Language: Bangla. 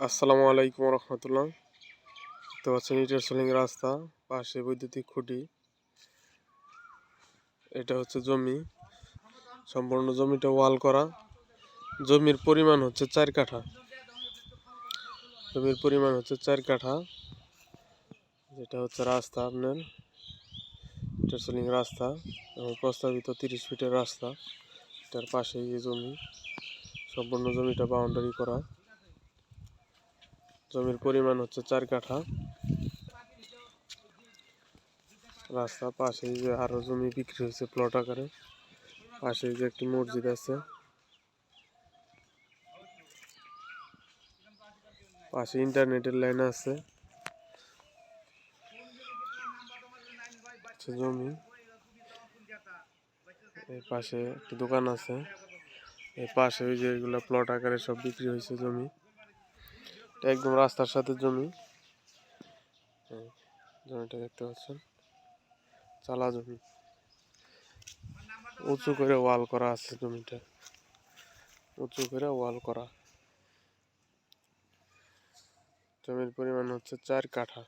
আসসালামু আলাইকুম রহমতুল্লাহ। তো পাচ্ছেন ইটের সোলিং রাস্তা, পাশে বৈদ্যুতিক খুঁটি। এটা হচ্ছে জমি। সম্পূর্ণ জমিটা ওয়াল করা। জমির পরিমাণ হচ্ছে চার কাঠা। জমির পরিমাণ হচ্ছে চার কাঠা। যেটা হচ্ছে রাস্তা আপনার। ইটের সোলিং রাস্তা এবং প্রস্তাবিত তিরিশ ফিটের রাস্তা। এটার পাশেই এই জমি। সম্পূর্ণ জমিটা বাউন্ডারি করা। জমির পরিমাণ হচ্ছে চার কাঠা। রাস্তা পাশে যে আরও জমি বিক্রি হয়েছে প্লট আকারে পাশে যে একটি মসজিদ আছে। পাশে ইন্টারনেটের লাইন আছে। জমি। এই পাশে একটি দোকান আছে। এই পাশে ওই যে প্লট আকারে সব বিক্রি হয়েছে জমি। একদম রাস্তার সাথে জমি। জমিটা দেখতে পাচ্ছেন। চালা জমি। উঁচু করে ওয়াল করা আছে জমিটা। উঁচু করে ওয়াল করা। জমির পরিমাণ হচ্ছে চার কাঠা।